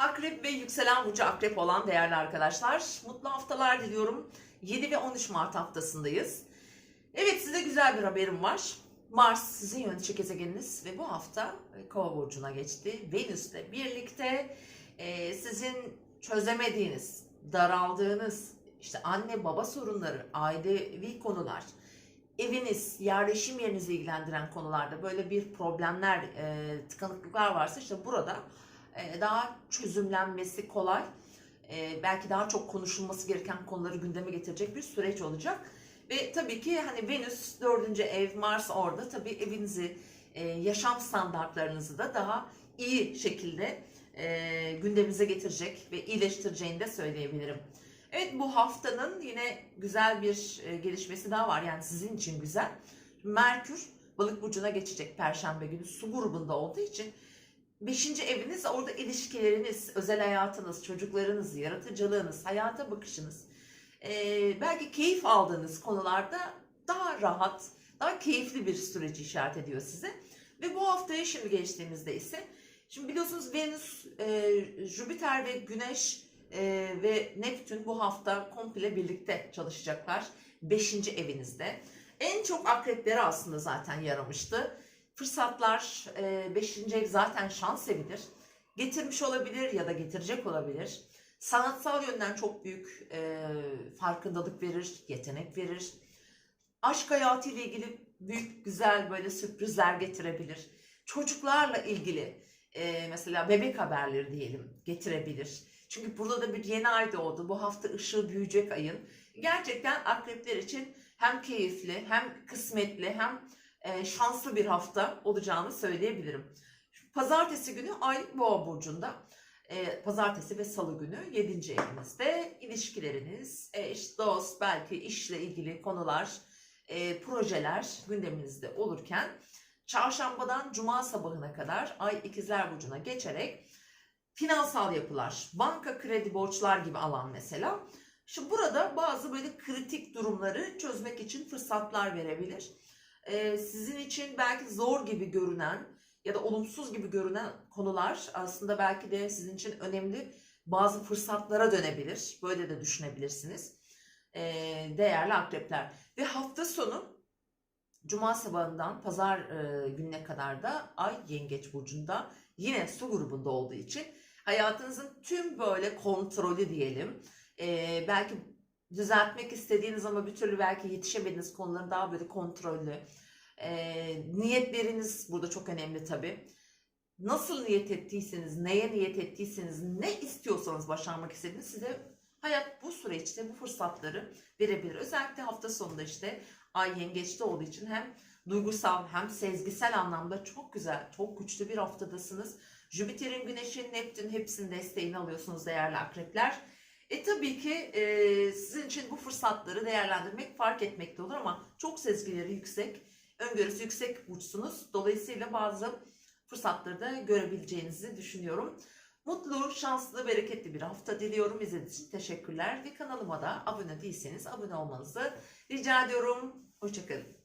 Akrep ve yükselen burcu akrep olan değerli arkadaşlar. Mutlu haftalar diliyorum. 7 ve 13 Mart haftasındayız. Evet size güzel bir haberim var. Mars sizin yönetici gezegeniniz ve bu hafta e, Kova burcuna geçti. Venüs'le birlikte e, sizin çözemediğiniz, daraldığınız işte anne baba sorunları, ailevi konular, eviniz, yerleşim yerinizi ilgilendiren konularda böyle bir problemler, e, tıkanıklıklar varsa işte burada e, daha çözümlenmesi kolay, e, belki daha çok konuşulması gereken konuları gündeme getirecek bir süreç olacak. Ve tabii ki hani Venüs dördüncü ev, Mars orada tabii evinizi, e, yaşam standartlarınızı da daha iyi şekilde e, gündeminize getirecek ve iyileştireceğini de söyleyebilirim. Evet bu haftanın yine güzel bir e, gelişmesi daha var. Yani sizin için güzel. Merkür balık burcuna geçecek perşembe günü su grubunda olduğu için Beşinci eviniz orada ilişkileriniz, özel hayatınız, çocuklarınız, yaratıcılığınız, hayata bakışınız. Ee, belki keyif aldığınız konularda daha rahat, daha keyifli bir süreci işaret ediyor size. Ve bu haftaya şimdi geçtiğimizde ise, şimdi biliyorsunuz Venüs, e, Jüpiter ve Güneş e, ve Neptün bu hafta komple birlikte çalışacaklar. Beşinci evinizde. En çok akreplere aslında zaten yaramıştı fırsatlar 5. ev zaten şans evidir. Getirmiş olabilir ya da getirecek olabilir. Sanatsal yönden çok büyük e, farkındalık verir, yetenek verir. Aşk hayatı ile ilgili büyük güzel böyle sürprizler getirebilir. Çocuklarla ilgili e, mesela bebek haberleri diyelim getirebilir. Çünkü burada da bir yeni ay doğdu. Bu hafta ışığı büyüyecek ayın. Gerçekten akrepler için hem keyifli hem kısmetli hem e, şanslı bir hafta olacağını söyleyebilirim. Pazartesi günü Ay Boğa burcunda. E, pazartesi ve Salı günü 7. evinizde ilişkileriniz, eş, dost, belki işle ilgili konular, e, projeler gündeminizde olurken çarşambadan cuma sabahına kadar Ay ikizler burcuna geçerek finansal yapılar, banka kredi borçlar gibi alan mesela. Şimdi burada bazı böyle kritik durumları çözmek için fırsatlar verebilir e, sizin için belki zor gibi görünen ya da olumsuz gibi görünen konular aslında belki de sizin için önemli bazı fırsatlara dönebilir. Böyle de düşünebilirsiniz. E, değerli akrepler. Ve hafta sonu Cuma sabahından pazar e, gününe kadar da Ay Yengeç Burcu'nda yine su grubunda olduğu için hayatınızın tüm böyle kontrolü diyelim. E, belki düzeltmek istediğiniz ama bir türlü belki yetişemediğiniz konuların daha böyle kontrollü. E, niyetleriniz burada çok önemli tabii. Nasıl niyet ettiyseniz, neye niyet ettiyseniz, ne istiyorsanız başarmak istediğiniz size hayat bu süreçte bu fırsatları verebilir. Özellikle hafta sonunda işte ay yengeçte olduğu için hem duygusal hem sezgisel anlamda çok güzel, çok güçlü bir haftadasınız. Jüpiter'in, Güneş'in, Neptün hepsinin desteğini alıyorsunuz değerli akrepler. E tabii ki e, için bu fırsatları değerlendirmek, fark etmekte olur ama çok sezgileri yüksek, öngörüsü yüksek burçsunuz. Dolayısıyla bazı fırsatları da görebileceğinizi düşünüyorum. Mutlu, şanslı, bereketli bir hafta diliyorum. İzlediğiniz için teşekkürler ve kanalıma da abone değilseniz abone olmanızı rica ediyorum. Hoşçakalın.